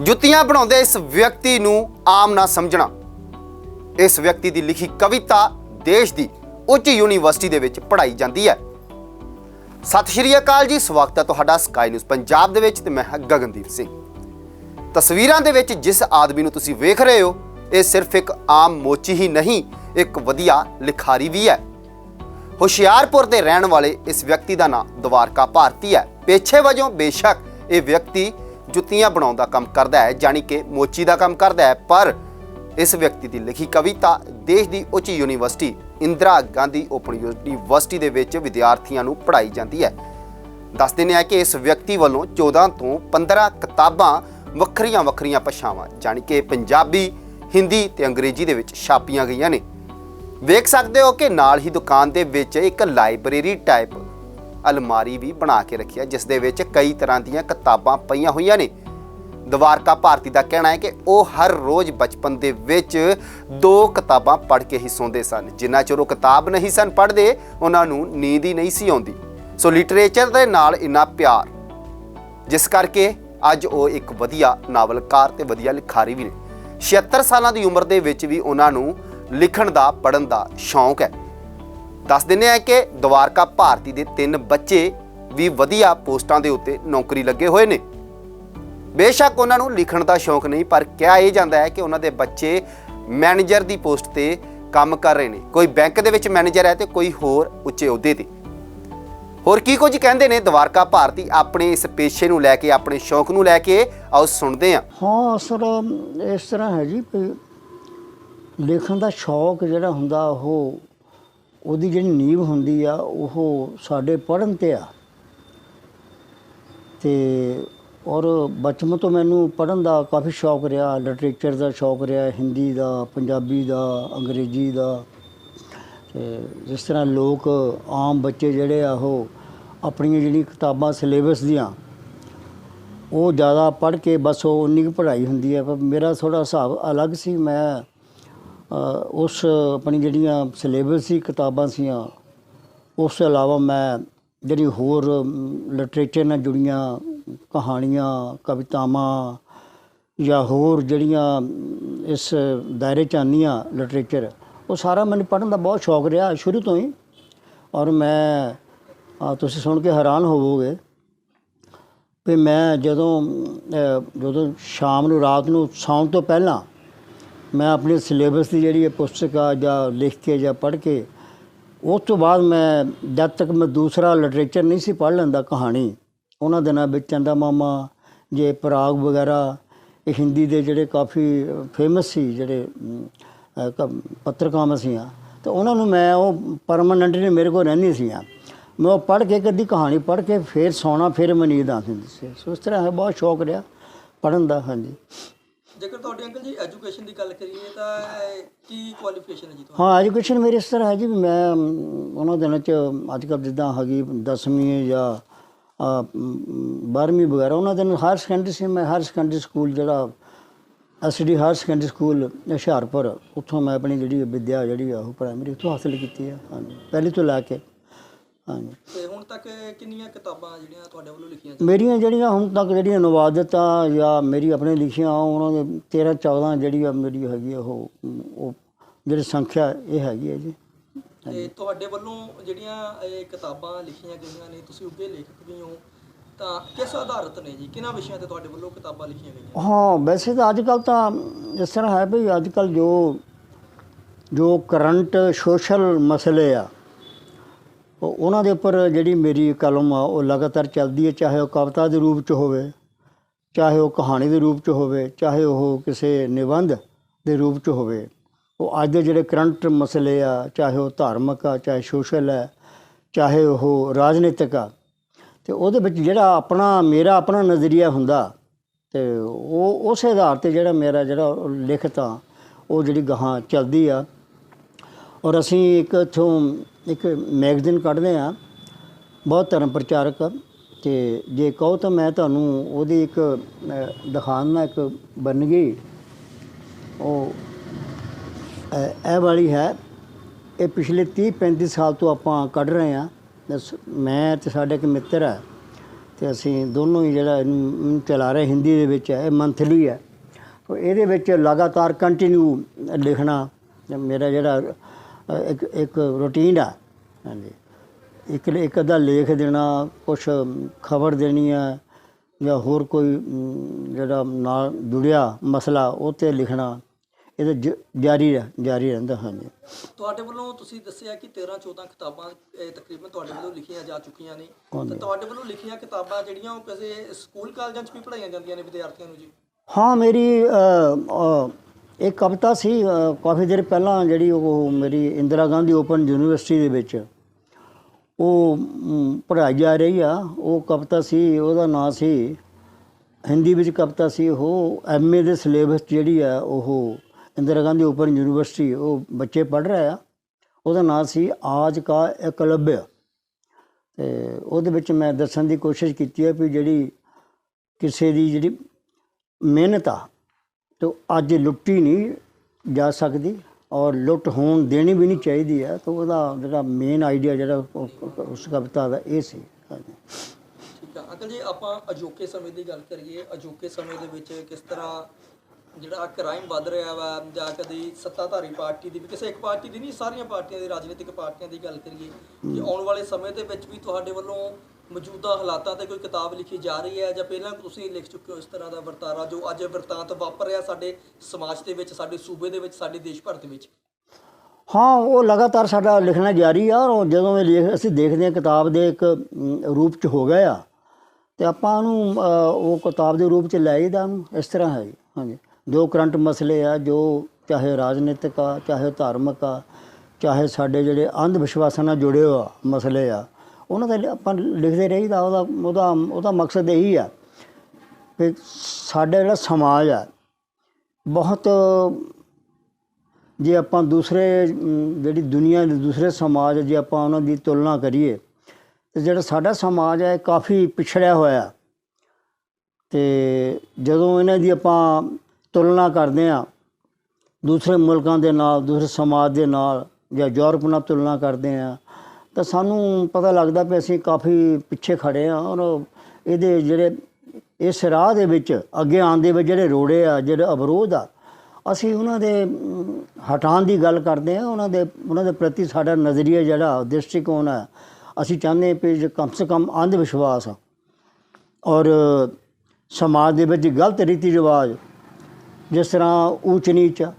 ਜੁੱਤੀਆਂ ਬਣਾਉਂਦੇ ਇਸ ਵਿਅਕਤੀ ਨੂੰ ਆਮ ਨਾ ਸਮਝਣਾ। ਇਸ ਵਿਅਕਤੀ ਦੀ ਲਿਖੀ ਕਵਿਤਾ ਦੇਸ਼ ਦੀ ਉੱਚ ਯੂਨੀਵਰਸਿਟੀ ਦੇ ਵਿੱਚ ਪੜ੍ਹਾਈ ਜਾਂਦੀ ਹੈ। ਸਤਿ ਸ਼੍ਰੀ ਅਕਾਲ ਜੀ, ਸਵਾਗਤ ਹੈ ਤੁਹਾਡਾ ਸਕਾਈ ਨਿਊਜ਼ ਪੰਜਾਬ ਦੇ ਵਿੱਚ ਤੇ ਮੈਂ ਹਾਂ ਗਗਨਦੀਪ ਸਿੰਘ। ਤਸਵੀਰਾਂ ਦੇ ਵਿੱਚ ਜਿਸ ਆਦਮੀ ਨੂੰ ਤੁਸੀਂ ਵੇਖ ਰਹੇ ਹੋ, ਇਹ ਸਿਰਫ ਇੱਕ ਆਮ ਮੋਚੀ ਹੀ ਨਹੀਂ, ਇੱਕ ਵਧੀਆ ਲਿਖਾਰੀ ਵੀ ਹੈ। ਹੁਸ਼ਿਆਰਪੁਰ ਦੇ ਰਹਿਣ ਵਾਲੇ ਇਸ ਵਿਅਕਤੀ ਦਾ ਨਾਮ ਦਵਾਰਕਾ ਭਾਰਤੀ ਹੈ। ਪੇਸ਼ੇ ਵਜੋਂ ਬੇਸ਼ੱਕ ਇਹ ਵਿਅਕਤੀ ਜੁੱਤੀਆਂ ਬਣਾਉਣ ਦਾ ਕੰਮ ਕਰਦਾ ਹੈ, ਜਾਣੀ ਕਿ ਮੋਚੀ ਦਾ ਕੰਮ ਕਰਦਾ ਹੈ, ਪਰ ਇਸ ਵਿਅਕਤੀ ਦੀ ਲਿਖੀ ਕਵਿਤਾ ਦੇਸ਼ ਦੀ ਉੱਚ university Indira Gandhi open university ਦੇ ਵਿੱਚ ਵਿਦਿਆਰਥੀਆਂ ਨੂੰ ਪੜ੍ਹਾਈ ਜਾਂਦੀ ਹੈ। ਦੱਸ ਦਿੰਦੇ ਆ ਕਿ ਇਸ ਵਿਅਕਤੀ ਵੱਲੋਂ 14 ਤੋਂ 15 ਕਿਤਾਬਾਂ ਵੱਖਰੀਆਂ ਵੱਖਰੀਆਂ ਭਾਸ਼ਾਵਾਂ, ਜਾਣੀ ਕਿ ਪੰਜਾਬੀ, ਹਿੰਦੀ ਤੇ ਅੰਗਰੇਜ਼ੀ ਦੇ ਵਿੱਚ ਛਾਪੀਆਂ ਗਈਆਂ ਨੇ। ਵੇਖ ਸਕਦੇ ਹੋ ਕਿ ਨਾਲ ਹੀ ਦੁਕਾਨ ਦੇ ਵਿੱਚ ਇੱਕ ਲਾਇਬ੍ਰੇਰੀ ਟਾਈਪ ਅਲਮਾਰੀ ਵੀ ਬਣਾ ਕੇ ਰੱਖੀ ਹੈ, ਜਿਸ ਦੇ ਵਿੱਚ ਕਈ ਤਰ੍ਹਾਂ ਦੀਆਂ ਕਿਤਾਬਾਂ ਪਈਆਂ ਹੋਈਆਂ ਨੇ। ਦਵਾਰਕਾ ਭਾਰਤੀ ਦਾ ਕਹਿਣਾ ਹੈ ਕਿ ਉਹ ਹਰ ਰੋਜ਼ ਬਚਪਨ ਦੇ ਵਿੱਚ ਦੋ ਕਿਤਾਬਾਂ ਪੜ੍ਹ ਕੇ ਹੀ ਸੌਂਦੇ ਸਨ। ਜਿੰਨਾ ਚਿਰ ਉਹ ਕਿਤਾਬ ਨਹੀਂ ਸਨ ਪੜ੍ਹਦੇ, ਉਹਨਾਂ ਨੂੰ ਨੀਂਦ ਹੀ ਨਹੀਂ ਸੀ ਆਉਂਦੀ। ਸੋ ਲਿਟਰੇਚਰ ਦੇ ਨਾਲ ਇੰਨਾ ਪਿਆਰ, ਜਿਸ ਕਰਕੇ ਅੱਜ ਉਹ ਇੱਕ ਵਧੀਆ ਨਾਵਲਕਾਰ ਤੇ ਵਧੀਆ ਲਿਖਾਰੀ ਵੀ ਨੇ। 76 ਸਾਲਾਂ ਦੀ ਉਮਰ ਦੇ ਵਿੱਚ ਵੀ ਉਹਨਾਂ ਨੂੰ ਲਿਖਣ ਦਾ ਪੜ੍ਹਨ ਦਾ ਸ਼ੌਂਕ ਹੈ। ਦੱਸ ਦਿੰਦੇ ਆ ਕਿ ਦਵਾਰਕਾ ਭਾਰਤੀ ਦੇ ਤਿੰਨ ਬੱਚੇ ਵੀ ਵਧੀਆ ਪੋਸਟਾਂ ਦੇ ਉੱਤੇ ਨੌਕਰੀ ਲੱਗੇ ਹੋਏ ਨੇ। ਬੇਸ਼ੱਕ ਉਹਨਾਂ ਨੂੰ ਲਿਖਣ ਦਾ ਸ਼ੌਂਕ ਨਹੀਂ, ਪਰ ਕਿਹਾ ਇਹ ਜਾਂਦਾ ਹੈ ਕਿ ਉਹਨਾਂ ਦੇ ਬੱਚੇ ਮੈਨੇਜਰ ਦੀ ਪੋਸਟ ਤੇ ਕੰਮ ਕਰ ਰਹੇ ਨੇ। ਕੋਈ ਬੈਂਕ ਦੇ ਵਿੱਚ ਮੈਨੇਜਰ ਹੈ ਤੇ ਕੋਈ ਹੋਰ ਉੱਚੇ ਅਹੁਦੇ ਤੇ। ਹੋਰ ਕੀ ਕੁਝ ਕਹਿੰਦੇ ਨੇ ਦਵਾਰਕਾ ਭਾਰਤੀ? ਆਪਣੇ ਇਸ ਪੇਸ਼ੇ ਨੂੰ ਲੈ ਕੇ, ਆਪਣੇ ਸ਼ੌਂਕ ਨੂੰ ਲੈ ਕੇ ਆਓ, ਸੁਣਦੇ ਹਾਂ। ਹਾਂ ਅਸਰ ਇਸ ਤਰ੍ਹਾਂ ਹੈ ਜੀ ਲਿਖਣ ਦਾ ਸ਼ੌਕ ਜਿਹੜਾ ਹੁੰਦਾ ਉਹ ਉਹਦੀ ਜਿਹੜੀ ਨੀਂਵ ਹੁੰਦੀ ਆ, ਉਹ ਸਾਡੇ ਪੜ੍ਹਨ ਤੇ ਆ। ਤੇ ਔਰ ਬਚਪਨ ਤੋਂ ਮੈਨੂੰ ਪੜ੍ਹਨ ਦਾ ਕਾਫੀ ਸ਼ੌਕ ਰਿਹਾ ਲਿਟਰੇਚਰ ਦਾ ਸ਼ੌਕ ਰਿਹਾ, ਹਿੰਦੀ ਦਾ, ਪੰਜਾਬੀ ਦਾ, ਅੰਗਰੇਜ਼ੀ ਦਾ। ਤੇ ਜਿਸ ਤਰ੍ਹਾਂ ਲੋਕ ਆਮ ਬੱਚੇ ਜਿਹੜੇ ਆ, ਉਹ ਆਪਣੀਆਂ ਜਿਹੜੀਆਂ ਕਿਤਾਬਾਂ ਸਿਲੇਬਸ ਦੀਆਂ, ਉਹ ਜ਼ਿਆਦਾ ਪੜ੍ਹ ਕੇ ਬਸ ਉਹ ਉਨੀ ਕੁ ਪੜ੍ਹਾਈ ਹੁੰਦੀ ਹੈ ਪਰ ਮੇਰਾ ਥੋੜਾ ਹਿਸਾਬ ਅਲੱਗ ਸੀ। ਮੈਂ ਉਸ ਆਪਣੀ ਜਿਹੜੀਆਂ ਸਿਲੇਬਸ ਸੀ, ਕਿਤਾਬਾਂ ਸੀਆਂ, ਉਸ ਤੋਂ ਇਲਾਵਾ ਮੈਂ ਜਿਹੜੀ ਹੋਰ ਲਿਟਰੇਚਰ ਨਾਲ ਜੁੜੀਆਂ ਕਹਾਣੀਆਂ, ਕਵਿਤਾਵਾਂ ਜਾਂ ਹੋਰ ਜਿਹੜੀਆਂ ਇਸ ਦਾਇਰੇ ਚ ਆਉਂਦੀਆਂ ਲਿਟਰੇਚਰ ਉਹ ਸਾਰਾ ਮੈਨੂੰ ਪੜ੍ਹਨ ਦਾ ਬਹੁਤ ਸ਼ੌਕ ਰਿਹਾ ਸ਼ੁਰੂ ਤੋਂ ਹੀ। ਔਰ ਮੈਂ ਤੁਸੀਂ ਸੁਣ ਕੇ ਹੈਰਾਨ ਹੋਵੋਗੇ ਵੀ ਮੈਂ ਜਦੋਂ ਜਦੋਂ ਸ਼ਾਮ ਨੂੰ ਰਾਤ ਨੂੰ ਸੌਣ ਤੋਂ ਪਹਿਲਾਂ ਮੈਂ ਆਪਣੀ ਸਿਲੇਬਸ ਦੀ ਜਿਹੜੀ ਇਹ ਪੁਸਤਕ ਆ ਜਾਂ ਲਿਖ ਕੇ ਜਾਂ ਪੜ੍ਹ ਕੇ ਉਸ ਤੋਂ ਬਾਅਦ ਮੈਂ ਜਦ ਤੱਕ ਮੈਂ ਦੂਸਰਾ ਲਿਟਰੇਚਰ ਨਹੀਂ ਸੀ ਪੜ੍ਹ ਲੈਂਦਾ ਕਹਾਣੀ ਉਹਨਾਂ ਦਿਨਾਂ ਵਿੱਚ ਚੰਦਾ ਮਾਮਾ ਜੇ ਪਰਾਗ ਵਗੈਰਾ ਇਹ ਹਿੰਦੀ ਦੇ ਜਿਹੜੇ ਕਾਫੀ ਫੇਮਸ ਸੀ ਜਿਹੜੇ ਅਮ, ਅਹ, ਕ- ਸੀਆਂ ਤੇ ਉਹਨਾਂ ਨੂੰ ਮੈਂ ਉਹ ਪਰਮਾਨੈਂਟਲੀ ਮੇਰੇ ਕੋਲ ਰਹਿੰਦੀ ਸੀਆਂ। ਮੈਂ ਉਹ ਪੜ੍ਹ ਕੇ ਕਦੀ ਕਹਾਣੀ ਪੜ੍ਹ ਕੇ ਫੇਰ ਸੌਣਾ ਫਿਰ ਮੈਨੂੰ ਨੀਂਦ ਆਉਂਦੀ ਹੁੰਦੀ ਸੀ। ਸੋ ਇਸ ਤਰ੍ਹਾਂ ਹੈ ਬਹੁਤ ਸ਼ੌਕ ਰਿਹਾ ਪੜ੍ਹਨ ਦਾ ਹਾਂਜੀ। ਜੇਕਰ ਤੁਹਾਡੇ ਅੰਕਲ ਜੀ ਐਜੂਕੇਸ਼ਨ ਦੀ ਗੱਲ ਕਰੀਏ ਤਾਂ ਕੀ ਕੁਆਲੀਫਿਕੇਸ਼ਨ ਹੈ ਜੀ ਤੁਹਾਡੀ? ਹਾਂ, ਐਜੂਕੇਸ਼ਨ ਮੇਰੀ ਇਸ ਤਰ੍ਹਾਂ ਹੈ ਜੀ ਵੀ ਮੈਂ ਉਹਨਾਂ ਦਿਨਾਂ ਚ ਅੱਜ ਕੱਲ੍ਹ ਜਿੱਦਾਂ ਹੈਗੀ 10ਵੀਂ ਜਾਂ 12ਵੀਂ ਵਗੈਰਾ, ਉਹਨਾਂ ਦਿਨ ਹਾਇਰ ਸੈਕੰਡਰੀ ਸੀ, ਮੈਂ ਹਾਇਰ ਸੈਕੰਡਰੀ ਸਕੂਲ ਜਿਹੜਾ SD higher secondary school Hoshiarpur, ਉੱਥੋਂ ਮੈਂ ਆਪਣੀ ਜਿਹੜੀ ਵਿਦਿਆ ਜਿਹੜੀ ਆ ਉਹ ਪ੍ਰਾਇਮਰੀ ਉੱਥੋਂ ਹਾਸਲ ਕੀਤੀ ਆ। ਹਾਂਜੀ, ਪਹਿਲੀ ਤੋਂ ਲੈ ਕੇ ਹਾਂਜੀ। ਤੇ ਹੁਣ ਤੱਕ ਕਿੰਨੀਆਂ ਕਿਤਾਬਾਂ ਜਿਹੜੀਆਂ ਤੁਹਾਡੇ ਵੱਲੋਂ ਲਿਖੀਆਂ ਮੇਰੀਆਂ ਜਿਹੜੀਆਂ ਹੁਣ ਤੱਕ ਜਿਹੜੀਆਂ ਅਨੁਵਾਦਤਾ ਜਾਂ ਮੇਰੀ ਆਪਣੇ ਲਿਖੀਆਂ ਉਹਨਾਂ ਦੇ 13 14 ਜਿਹੜੀ ਆ ਮੇਰੀ ਹੈਗੀ ਆ ਉਹ ਉਹ ਜਿਹੜੀ ਸੰਖਿਆ ਇਹ ਹੈਗੀ ਹੈ ਜੀ। ਤੇ ਤੁਹਾਡੇ ਵੱਲੋਂ ਜਿਹੜੀਆਂ ਇਹ ਕਿਤਾਬਾਂ ਲਿਖੀਆਂ ਗਈਆਂ ਨੇ ਤੁਸੀਂ ਉੱਗੇ ਲੇਖਕ ਵੀ ਹੋ ਤਾਂ ਕਿਸ ਆਧਾਰਤ ਨੇ ਜੀ? ਕਿਹਨਾਂ ਵਿਸ਼ਿਆਂ ਤੇ ਤੁਹਾਡੇ ਵੱਲੋਂ ਕਿਤਾਬਾਂ ਲਿਖੀਆਂ ਗਈਆਂ? ਹਾਂ ਵੈਸੇ ਤਾਂ ਅੱਜ ਕੱਲ ਤਾਂ ਇਸ ਤਰ੍ਹਾਂ ਹੈ ਵੀ ਅੱਜ ਕੱਲ ਜੋ ਜੋ ਕਰੰਟ ਸੋਸ਼ਲ ਮਸਲੇ ਆ ਉਹਨਾਂ ਦੇ ਉੱਪਰ ਜਿਹੜੀ ਮੇਰੀ ਕਲਮ ਆ, ਉਹ ਲਗਾਤਾਰ ਚੱਲਦੀ ਹੈ, ਚਾਹੇ ਉਹ ਕਵਿਤਾ ਦੇ ਰੂਪ ਚ ਹੋਵੇ, ਚਾਹੇ ਉਹ ਕਹਾਣੀ ਦੇ ਰੂਪ ਚ ਹੋਵੇ, ਚਾਹੇ ਉਹ ਕਿਸੇ ਨਿਬੰਧ ਦੇ ਰੂਪ ਚ ਹੋਵੇ। ਉਹ ਅੱਜ ਦੇ ਜਿਹੜੇ ਕਰੰਟ ਮਸਲੇ ਆ, ਚਾਹੇ ਉਹ ਧਾਰਮਿਕ ਆ, ਚਾਹੇ ਸੋਸ਼ਲ ਹੈ ਚਾਹੇ ਉਹ ਰਾਜਨੀਤਿਕ ਆ, ਤੇ ਉਹਦੇ ਵਿੱਚ ਜਿਹੜਾ ਆਪਣਾ, ਮੇਰਾ ਆਪਣਾ ਨਜ਼ਰੀਆ ਹੁੰਦਾ, ਤੇ ਉਹ ਉਸ ਆਧਾਰ ਤੇ ਜਿਹੜਾ ਮੇਰਾ ਜਿਹੜਾ ਉਹ ਲਿਖਤ ਆ, ਉਹ ਜਿਹੜੀ ਗਾਹਾਂ ਚੱਲਦੀ ਆ ਔਰ ਅਸੀਂ ਇੱਕ ਇੱਥੋਂ ਇੱਕ ਮੈਗਜ਼ੀਨ ਕੱਢਦੇ ਆ ਬਹੁਤ ਧਰਮ ਪ੍ਰਚਾਰਕ। ਤੇ ਜੇ ਕਹੋ ਤਾਂ ਮੈਂ ਤੁਹਾਨੂੰ ਉਹਦੀ ਇੱਕ ਅਹ, ਇੱਕ ਬਣ ਗਈ ਉਹ ਇਹ ਵਾਲੀ ਹੈ। ਇਹ ਪਿਛਲੇ 30 35 ਸਾਲ ਤੋਂ ਆਪਾਂ ਕੱਢ ਰਹੇ ਆ ਮੈਂ ਤੇ ਸਾਡੇ ਇੱਕ ਮਿੱਤਰ ਹੈ। ਤੇ ਅਸੀਂ ਦੋਨੋਂ ਹੀ ਜਿਹੜਾ ਇਹਨੂੰ ਚਲਾ ਰਹੇ ਹਿੰਦੀ ਦੇ ਵਿੱਚ ਹੈ। ਇਹ ਮੰਥਲੀ ਹੈ। ਇਹਦੇ ਵਿੱਚ ਲਗਾਤਾਰ ਕੰਟੀਨਿਊ ਲਿਖਣਾ। ਮੇਰਾ ਜਿਹੜਾ ਇੱਕ ਇੱਕ ਰੂਟੀਨ ਆ। ਹਾਂਜੀ। ਇੱਕ ਇੱਕ ਅੱਧਾ ਲੇਖ ਦੇਣਾ ਕੁਛ ਖਬਰ ਦੇਣੀ ਹੈ ਜਾਂ ਹੋਰ ਕੋਈ ਜਿਹੜਾ ਨਾਲ ਜੁੜਿਆ ਮਸਲਾ ਉਹ ਤੇ ਲਿਖਣਾ। ਇਹ ਜਾਰੀ ਰਹਿ- ਜਾਰੀ ਰਹਿੰਦਾ ਹਾਂਜੀ। ਤੁਹਾਡੇ ਵੱਲੋਂ ਤੁਸੀਂ ਦੱਸਿਆ ਕਿ 13 14 ਕਿਤਾਬਾਂ ਤਕਰੀਬਨ ਤੁਹਾਡੇ ਵੱਲੋਂ ਲਿਖੀਆਂ ਜਾ ਚੁੱਕੀਆਂ ਨੇ। ਤਾਂ ਤੁਹਾਡੇ ਵੱਲੋਂ ਲਿਖੀਆਂ ਕਿਤਾਬਾਂ ਜਿਹੜੀਆਂ ਉਹ ਕਿਸੇ ਸਕੂਲ ਕਾਲਜਾਂ 'ਚ ਵੀ ਪੜ੍ਹਾਈਆਂ ਜਾਂਦੀਆਂ ਨੇ ਵਿਦਿਆਰਥੀਆਂ ਨੂੰ ਜੀ? ਹਾਂ ਮੇਰੀ ਇਹ ਕਵਿਤਾ ਸੀ ਕਾਫੀ ਦੇਰ ਪਹਿਲਾਂ ਜਿਹੜੀ ਉਹ ਮੇਰੀ ਇੰਦਰਾ ਗਾਂਧੀ ਓਪਨ ਯੂਨੀਵਰਸਿਟੀ ਦੇ ਵਿੱਚ। ਉਹ ਮ, ਪੜ੍ਹਾਈ ਜਾ ਰਹੀ ਆ। ਉਹ ਕਵਿਤਾ ਸੀ ਉਹਦਾ ਨਾਂ ਸੀ ਹਿੰਦੀ ਵਿੱਚ ਕਵਿਤਾ ਸੀ ਉਹ ਐਮਏ ਦੇ ਸਿਲੇਬਸ ਜਿਹੜੀ ਆ ਉਹ ਇੰਦਰਾ ਗਾਂਧੀ ਓਪਨ ਯੂਨੀਵਰਸਿਟੀ ਉਹ ਬੱਚੇ ਪੜ੍ਹ ਰਹੇ ਆ। ਉਹਦਾ ਨਾਂ ਸੀ ਆਜ ਕਾ ਇਕਲਵਯ। ਤੇ ਉਹਦੇ ਵਿੱਚ ਮੈਂ ਦੱਸਣ ਦੀ ਕੋਸ਼ਿਸ਼ ਕੀਤੀ ਹੈ ਵੀ ਜਿਹੜੀ ਕਿਸੇ ਦੀ ਜਿਹੜੀ ਮਿਹਨਤ ਆ ਤੇ ਅੱਜ ਲੁੱਟੀ ਨਹੀਂ ਜਾ ਸਕਦੀ ਔਰ ਲੁੱਟ ਹੋਣ ਦੇਣੀ ਵੀ ਨਹੀਂ ਚਾਹੀਦੀ ਹੈ, ਤਾਂ ਉਹਦਾ ਜਿਹੜਾ ਮੇਨ ਆਈਡੀਆ ਜਿਹੜਾ ਉਹ- ਉਸ ਕਵਿਤਾ ਦਾ ਇਹ ਸੀ। ਹਾਂਜੀ ਠੀਕ ਆ। ਅੰਕਲ ਜੀ, ਆਪਾਂ ਅਜੋਕੇ ਸਮੇਂ ਦੀ ਗੱਲ ਕਰੀਏ। ਅਜੋਕੇ ਸਮੇਂ ਦੇ ਵਿੱਚ ਕਿਸ ਤਰ੍ਹਾਂ ਜਿਹੜਾ ਕ੍ਰਾਈਮ ਵੱਧ ਰਿਹਾ ਵਾ ਜਾਂ ਕਦੀ ਸੱਤਾਧਾਰੀ ਪਾਰਟੀ ਦੀ ਵੀ ਕਿਸੇ ਇੱਕ ਪਾਰਟੀ ਦੀ ਨਹੀਂ, ਸਾਰੀਆਂ ਪਾਰਟੀਆਂ ਦੀ, ਰਾਜਨੀਤਿਕ ਪਾਰਟੀਆਂ ਦੀ ਗੱਲ ਕਰੀਏ। ਕਿ ਆਉਣ ਵਾਲੇ ਸਮੇਂ ਦੇ ਵਿੱਚ ਵੀ ਤੁਹਾਡੇ ਵੱਲੋਂ ਮੌਜੂਦਾ ਹਾਲਾਤਾਂ ਤੇ ਕੋਈ ਕਿਤਾਬ ਲਿਖੀ ਜਾ ਰਹੀ ਹੈ ਜਾਂ ਪਹਿਲਾਂ ਤੁਸੀਂ ਲਿਖ ਚੁੱਕੇ ਹੋ ਇਸ ਤਰ੍ਹਾਂ ਦਾ ਵਰਤਾਰਾ ਜੋ ਅੱਜ ਵਰਤਾਂਤ ਵਾਪਰ ਰਿਹਾ ਸਾਡੇ ਸਮਾਜ ਦੇ ਵਿੱਚ, ਸਾਡੇ ਸੂਬੇ ਦੇ ਵਿੱਚ, ਸਾਡੇ ਦੇਸ਼ ਭਰ ਦੇ ਵਿੱਚ ਹਾਂ, ਉਹ ਲਗਾਤਾਰ ਸਾਡਾ ਲਿਖਣਾ ਜਾਰੀ ਆ ਔਰ ਜਦੋਂ ਇਹ ਲਿਖ, ਅਸੀਂ ਦੇਖਦੇ ਹਾਂ ਕਿਤਾਬ ਦੇ ਇੱਕ ਰੂਪ ਚ ਹੋ ਗਿਆ ਆ, ਤੇ ਆਪਾਂ ਉਹਨੂੰ ਉਹ ਕਿਤਾਬ ਦੇ ਰੂਪ ਚ ਲੈ ਜਾਈਦਾ ਉਹਨੂੰ, ਇਸ ਤਰ੍ਹਾਂ ਹੈ ਜੀ। ਹਾਂਜੀ ਜੋ ਕਰੰਟ ਮਸਲੇ ਆ, ਜੋ ਚਾਹੇ ਰਾਜਨੀਤਿਕ ਆ, ਚਾਹੇ ਧਾਰਮਿਕ ਆ, ਚਾਹੇ ਸਾਡੇ ਜਿਹੜੇ ਅੰਧ ਵਿਸ਼ਵਾਸਾਂ ਨਾਲ ਜੁੜੇ ਹੋਆ ਮਸਲੇ ਆ ਉਹਨਾਂ ਦਾ ਆਪਾਂ ਲਿਖਦੇ ਰਹੀਦਾ ਉਹਦਾ ਉਹਦਾ ਉਹਦਾ ਮਕਸਦ ਇਹੀ ਆ ਕਿ ਸਾਡਾ ਜਿਹੜਾ ਸਮਾਜ ਆ, ਬਹੁਤ ਜੇ ਆਪਾਂ ਦੂਸਰੇ, ਜਿਹੜੀ ਦੁਨੀਆ ਦੇ ਦੂਸਰੇ ਸਮਾਜ ਜੇ ਆਪਾਂ ਉਹਨਾਂ ਦੀ ਤੁਲਨਾ ਕਰੀਏ, ਤੇ ਜਿਹੜਾ ਸਾਡਾ ਸਮਾਜ ਹੈ ਕਾਫੀ ਪਿਛੜਿਆ ਹੋਇਆ। ਤੇ ਜਦੋਂ ਇਹਨਾਂ ਦੀ ਆਪਾਂ ਤੁਲਨਾ ਕਰਦੇ ਆ ਦੂਸਰੇ ਮੁਲਕਾਂ ਦੇ ਨਾਲ, ਦੂਸਰੇ ਸਮਾਜ ਦੇ ਨਾਲ ਜਾਂ ਯੂਰਪ ਨਾਲ ਤੁਲਨਾ ਕਰਦੇ ਆ ਤਾਂ ਸਾਨੂੰ ਪਤਾ ਲੱਗਦਾ ਵੀ ਅਸੀਂ ਕਾਫੀ ਪਿੱਛੇ ਖੜੇ ਆ ਔਰ ਇਹਦੇ ਜਿਹੜੇ ਇਸ ਰਾਹ ਦੇ ਵਿੱਚ ਅੱਗੇ ਆਉਣ ਦੇ ਵਿੱਚ ਜਿਹੜੇ ਰੋੜੇ ਆ ਜਿਹੜੇ ਅਵਰੋਧ ਆ ਅਸੀਂ ਉਹਨਾਂ ਦੇ ਹਟਾਉਣ ਦੀ ਗੱਲ ਕਰਦੇ ਆ ਉਹਨਾਂ ਦੇ ਉਹਨਾਂ ਦੇ ਪ੍ਰਤੀ ਸਾਡਾ ਨਜ਼ਰੀਆ ਜਿਹੜਾ ਦ੍ਰਿਸ਼ਟੀਕੋਣ ਹੈ ਅਸੀਂ ਚਾਹੁੰਦੇ ਵੀ ਜੇ ਕਮ ਸੇ ਕਮ ਅੰਧ ਵਿਸ਼ਵਾਸ ਔਰ ਸਮਾਜ ਦੇ ਵਿੱਚ ਗਲਤ ਰੀਤੀ ਰਿਵਾਜ ਜਿਸ ਤਰ੍ਹਾਂ ਊਚ ਨੀਚ ਆ,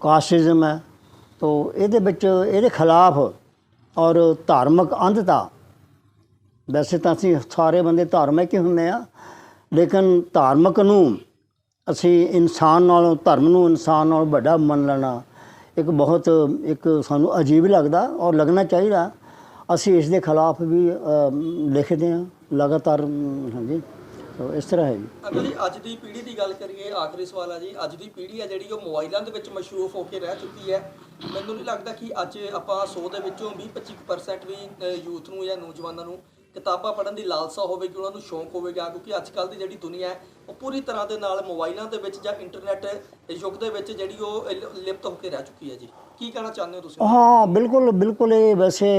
ਕਾਸਟਿਜ਼ਮ ਹੈ ਤੋ ਇਹਦੇ ਵਿੱਚ ਇਹਦੇ ਖਿਲਾਫ ਔਰ ਧਾਰਮਿਕ ਅੰਧਤਾ ਵੈਸੇ ਤਾਂ ਅਸੀਂ ਸਾਰੇ ਬੰਦੇ ਧਾਰਮਿਕ ਹੀ ਹੁੰਦੇ ਆ ਲੇਕਿਨ ਧਾਰਮਿਕ ਨੂੰ ਅਸੀਂ ਇਨਸਾਨ ਨਾਲੋਂ, ਧਰਮ ਨੂੰ ਇਨਸਾਨ ਨਾਲੋਂ ਵੱਡਾ ਮੰਨ ਲੈਣਾ ਇੱਕ ਬਹੁਤ ਇੱਕ ਸਾਨੂੰ ਅਜੀਬ ਲੱਗਦਾ ਔਰ ਲੱਗਣਾ ਚਾਹੀਦਾ। ਅਸੀਂ ਇਸ ਦੇ ਖਿਲਾਫ ਵੀ ਲਿਖਦੇ ਹਾਂ, ਲਗਾਤਾਰ, ਹਾਂਜੀ। ਤੋ ਇਸ ਤਰ੍ਹਾਂ ਹੈ ਜੀ। ਅੰਕਲ ਜੀ ਅੱਜ ਦੀ ਪੀੜ੍ਹੀ ਦੀ ਗੱਲ ਕਰੀਏ ਆਖਰੀ ਸਵਾਲ ਆ ਜੀ। ਅੱਜ ਦੀ ਪੀੜ੍ਹੀ ਆ ਜਿਹੜੀ ਉਹ ਮੋਬਾਈਲਾਂ ਦੇ ਵਿੱਚ ਮਸ਼ਰੂਫ ਹੋ ਕੇ ਰਹਿ ਚੁੱਕੀ ਹੈ। ਮੈਨੂੰ ਨਹੀਂ ਲੱਗਦਾ ਕਿ ਅੱਜ ਆਪਾਂ 100 ਦੇ ਵਿੱਚੋਂ 20-25% ਵੀ ਯੂਥ ਨੂੰ ਜਾਂ ਨੌਜਵਾਨਾਂ ਨੂੰ ਕਿਤਾਬਾਂ ਪੜ੍ਹਨ ਦੀ ਲਾਲਸਾ ਹੋਵੇਗੀ ਉਹਨਾਂ ਨੂੰ ਸ਼ੌਂਕ ਹੋਵੇਗਾ ਕਿਉਂਕਿ ਅੱਜ ਕੱਲ ਦੀ ਜਿਹੜੀ ਦੁਨੀਆ ਹੈ ਉਹ ਪੂਰੀ ਤਰ੍ਹਾਂ ਦੇ ਨਾਲ ਮੋਬਾਈਲਾਂ ਦੇ ਵਿੱਚ ਜਾਂ ਇੰਟਰਨੈਟ ਯੁੱਗ ਦੇ ਵਿੱਚ ਜਿਹੜੀ ਉਹ ਲਿਪਤ ਹੋ ਕੇ ਰਹਿ ਚੁੱਕੀ ਹੈ ਜੀ। ਕੀ ਕਹਿਣਾ ਚਾਹੁੰਦੇ ਹੋ ਤੁਸੀਂ? ਹਾਂ ਬਿਲਕੁਲ ਬਿਲਕੁਲ ਇਹ ਵੈਸੇ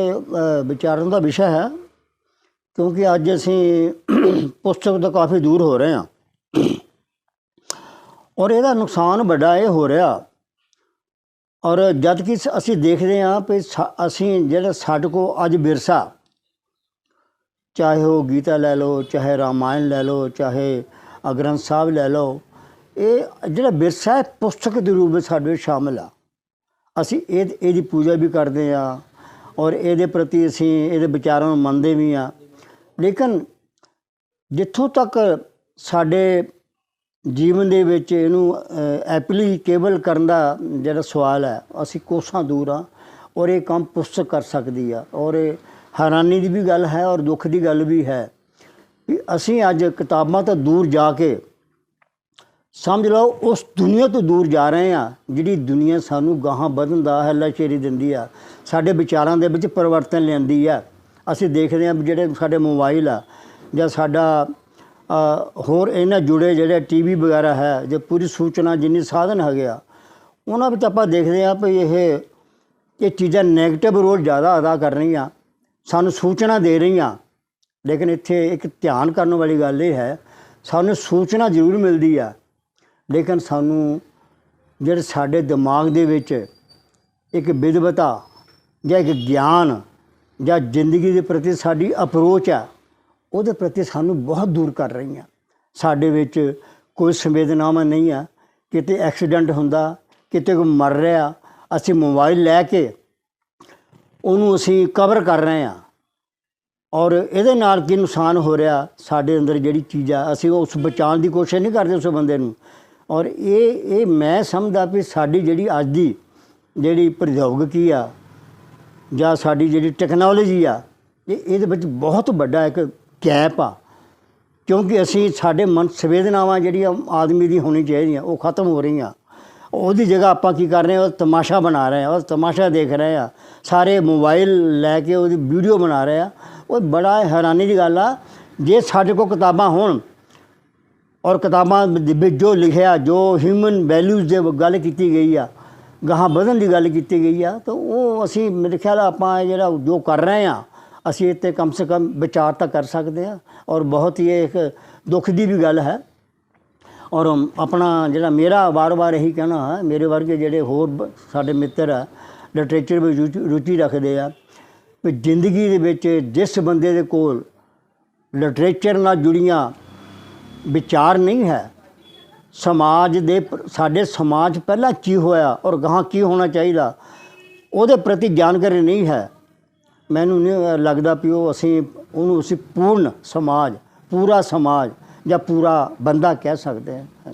ਵਿਚਾਰਨ ਦਾ ਵਿਸ਼ਾ ਹੈ। ਕਿਉਂਕਿ ਅੱਜ ਅਸੀਂ ਪੁਸਤਕ ਤੋਂ ਕਾਫੀ ਦੂਰ ਹੋ ਰਹੇ ਹਾਂ। ਔਰ ਇਹਦਾ ਨੁਕਸਾਨ ਵੱਡਾ ਇਹ ਹੋ ਰਿਹਾ। ਔਰ ਜਦ ਕਿ ਅਸੀਂ ਦੇਖਦੇ ਹਾਂ ਕਿ ਸਾ- ਅਸੀਂ ਜਿਹੜਾ ਸਾਡੇ ਕੋ ਅੱਜ ਵਿਰਸਾ, ਚਾਹੇ ਉਹ ਗੀਤਾ ਲੈ ਲਓ, ਚਾਹੇ ਰਾਮਾਇਣ ਲੈ ਲਓ, ਚਾਹੇ ਗ੍ਰੰਥ ਸਾਹਿਬ ਲੈ ਲਓ, ਇਹ ਜਿਹੜਾ ਵਿਰਸਾ ਹੈ, ਪੁਸਤਕ ਦੇ ਰੂਪ ਵਿੱਚ ਸਾਡੇ ਵਿੱਚ ਸ਼ਾਮਲ ਆ। ਅਸੀਂ ਇਹ, ਇਹਦੀ ਪੂਜਾ ਵੀ ਕਰਦੇ ਆ ਔਰ ਇਹਦੇ ਪ੍ਰਤੀ ਅਸੀਂ, ਇਹਦੇ ਵਿਚਾਰਾਂ ਨੂੰ ਮੰਨਦੇ ਵੀ ਆ ਲੇਕਿਨ ਜਿੱਥੋਂ ਤੱਕ ਸਾਡੇ ਜੀਵਨ ਦੇ ਵਿੱਚ ਇਹਨੂੰ ਐਪਲੀਕੇਬਲ ਕਰਨ ਦਾ ਜਿਹੜਾ ਸਵਾਲ ਹੈ, ਅਸੀਂ ਕੋਸਾਂ ਦੂਰ ਆ ਔਰ ਇਹ ਕੰਮ ਪੁਸਤਕ ਕਰ ਸਕਦੀ ਆ ਔਰ ਇਹ ਹੈਰਾਨੀ ਦੀ ਵੀ ਗੱਲ ਹੈ ਔਰ ਦੁੱਖ ਦੀ ਗੱਲ ਵੀ ਹੈ ਵੀ ਅਸੀਂ ਅੱਜ ਕਿਤਾਬਾਂ ਤੋਂ ਦੂਰ ਜਾ ਕੇ ਸਮਝ ਲਓ ਉਸ ਦੁਨੀਆ ਤੋਂ ਦੂਰ ਜਾ ਰਹੇ ਆ ਜਿਹੜੀ ਦੁਨੀਆ ਸਾਨੂੰ ਗਾਹਾਂ ਵਧਣ ਦਾ ਹੱਲਾਸ਼ੇਰੀ ਦਿੰਦੀ ਆ, ਸਾਡੇ ਵਿਚਾਰਾਂ ਦੇ ਵਿੱਚ ਪਰਿਵਰਤਨ ਲਿਆਂਦੀ ਆ। ਅਸੀਂ ਦੇਖਦੇ ਹਾਂ ਵੀ ਜਿਹੜੇ ਸਾਡੇ ਮੋਬਾਈਲ ਆ ਜਾਂ ਸਾਡਾ ਹੋਰ ਇਹਨਾਂ ਜੁੜੇ ਜਿਹੜੇ ਟੀਵੀ ਵਗੈਰਾ ਹੈ, ਜੇ ਪੂਰੀ ਸੂਚਨਾ ਜਿੰਨੀ ਸਾਧਨ ਹੈਗੇ ਆ, ਉਹਨਾਂ ਵਿੱਚ ਆਪਾਂ ਦੇਖਦੇ ਆ ਵੀ ਇਹ ਇਹ ਚੀਜ਼ਾਂ 네ਗੇਟਿਵ ਰੋਲ ਜ਼ਿਆਦਾ ਅਦਾ ਕਰ ਰਹੀਆਂ, ਸਾਨੂੰ ਸੂਚਨਾ ਦੇ ਰਹੀਆਂ। ਲੇਕਿਨ ਇੱਥੇ ਇੱਕ ਧਿਆਨ ਕਰਨ ਵਾਲੀ ਗੱਲ ਇਹ ਹੈ, ਸਾਨੂੰ ਸੂਚਨਾ ਜ਼ਰੂਰ ਮਿਲਦੀ ਆ, ਲੇਕਿਨ ਸਾਨੂੰ ਜਿਹੜੇ ਸਾਡੇ ਦਿਮਾਗ ਦੇ ਵਿੱਚ ਇੱਕ ਵਿਦਵਤਾ ਜਾਂ ਇੱਕ ਗਿਆਨ ਜਾਂ ਜ਼ਿੰਦਗੀ ਦੇ ਪ੍ਰਤੀ ਸਾਡੀ ਅਪਰੋਚ ਆ, ਉਹਦੇ ਪ੍ਰਤੀ ਸਾਨੂੰ ਬਹੁਤ ਦੂਰ ਕਰ ਰਹੀਆਂ। ਸਾਡੇ ਵਿੱਚ ਕੋਈ ਸੰਵੇਦਨਾਵਾਂ ਨਹੀਂ ਆ, ਕਿਤੇ ਐਕਸੀਡੈਂਟ ਹੁੰਦਾ, ਕਿਤੇ ਕੋਈ ਮਰ ਰਿਹਾ, ਅਸੀਂ ਮੋਬਾਈਲ ਲੈ ਕੇ ਉਹਨੂੰ ਅਸੀਂ ਕਵਰ ਕਰ ਰਹੇ ਹਾਂ। ਔਰ ਇਹਦੇ ਨਾਲ ਕੀ ਨੁਕਸਾਨ ਹੋ ਰਿਹਾ, ਸਾਡੇ ਅੰਦਰ ਜਿਹੜੀ ਚੀਜ਼ ਆ, ਅਸੀਂ ਉਸ ਬਚਾਉਣ ਦੀ ਕੋਸ਼ਿਸ਼ ਨਹੀਂ ਕਰਦੇ ਉਸ ਬੰਦੇ ਨੂੰ। ਔਰ ਇਹ ਇਹ ਮੈਂ ਸਮਝਦਾ ਵੀ ਸਾਡੀ ਜਿਹੜੀ ਅੱਜ ਦੀ ਜਿਹੜੀ ਪ੍ਰੌਦਯੋਗਿਕੀ ਆ ਜਾਂ ਸਾਡੀ ਜਿਹੜੀ ਟੈਕਨੋਲੋਜੀ ਆ, ਇਹ ਇਹਦੇ ਵਿੱਚ ਬਹੁਤ ਵੱਡਾ ਇੱਕ ਗੈਪ ਆ। ਕਿਉਂਕਿ ਅਸੀਂ ਸਾਡੇ ਮਨ ਸੰਵੇਦਨਾਵਾਂ ਜਿਹੜੀਆਂ ਆਦਮੀ ਦੀ ਹੋਣੀ ਚਾਹੀਦੀਆਂ, ਉਹ ਖਤਮ ਹੋ ਰਹੀਆਂ। ਉਹਦੀ ਜਗ੍ਹਾ ਆਪਾਂ ਕੀ ਕਰ ਰਹੇ ਹਾਂ, ਉਹ ਤਮਾਸ਼ਾ ਬਣਾ ਰਹੇ ਹਾਂ, ਉਹ ਤਮਾਸ਼ਾ ਦੇਖ ਰਹੇ ਆ ਸਾਰੇ ਮੋਬਾਈਲ ਲੈ ਕੇ ਉਹਦੀ ਵੀਡੀਓ ਬਣਾ ਰਹੇ ਆ ਉਹ ਬੜਾ ਹੈਰਾਨੀ ਦੀ ਗੱਲ ਆ, ਜੇ ਸਾਡੇ ਕੋਲ ਕਿਤਾਬਾਂ ਹੋਣ ਔਰ ਕਿਤਾਬਾਂ ਵਿੱਚ ਜੋ ਲਿਖਿਆ, ਜੋ ਹਿਊਮਨ ਵੈਲਿਊਜ਼ ਦੇ ਗੱਲ ਕੀਤੀ ਗਈ ਆ ਗਾਹਾਂ ਵਧਣ ਦੀ ਗੱਲ ਕੀਤੀ ਗਈ ਆ, ਤਾਂ ਉਹ ਅਸੀਂ ਮੇਰੇ ਖਿਆਲ ਆਪਾਂ ਇਹ ਜਿਹੜਾ ਜੋ ਕਰ ਰਹੇ ਆ, ਅਸੀਂ ਇਹ 'ਤੇ ਕਮ ਸੇ ਕਮ ਵਿਚਾਰ ਤਾਂ ਕਰ ਸਕਦੇ ਆ, ਔਰ ਬਹੁਤ ਹੀ ਇਹ ਇੱਕ ਦੁੱਖ ਦੀ ਵੀ ਗੱਲ ਹੈ। ਔਰ ਆਪਣਾ ਜਿਹੜਾ ਮੇਰਾ ਵਾਰ-ਵਾਰ ਇਹੀ ਕਹਿਣਾ ਹੈ, ਮੇਰੇ ਵਰਗੇ ਜਿਹੜੇ ਹੋਰ ਸਾਡੇ ਮਿੱਤਰ ਆ ਲਿਟਰੇਚਰ ਵਿੱਚ ਰੁਚੀ- ਰੁਚੀ ਰੱਖਦੇ ਆ, ਵੀ ਜ਼ਿੰਦਗੀ ਦੇ ਵਿੱਚ ਜਿਸ ਬੰਦੇ ਦੇ ਕੋਲ ਲਿਟਰੇਚਰ ਨਾਲ ਜੁੜੀਆਂ ਵਿਚਾਰ ਨਹੀਂ ਹੈ ਸਮਾਜ ਦੇ ਸਾਡੇ ਸਮਾਜ ਪਹਿਲਾਂ ਕੀ ਹੋਇਆ ਔਰ ਗਾਹਾਂ ਕੀ ਹੋਣਾ ਚਾਹੀਦਾ, ਉਹਦੇ ਪ੍ਰਤੀ ਜਾਣਕਾਰੀ ਨਹੀਂ ਹੈ। ਮੈਨੂੰ ਨਹੀਂ ਲੱਗਦਾ ਵੀ ਉਹ ਅਸੀਂ, ਉਹਨੂੰ ਅਸੀਂ ਪੂਰਨ ਸਮਾਜ, ਪੂਰਾ ਸਮਾਜ ਜਾਂ ਪੂਰਾ ਬੰਦਾ ਕਹਿ ਸਕਦੇ ਹਾਂ।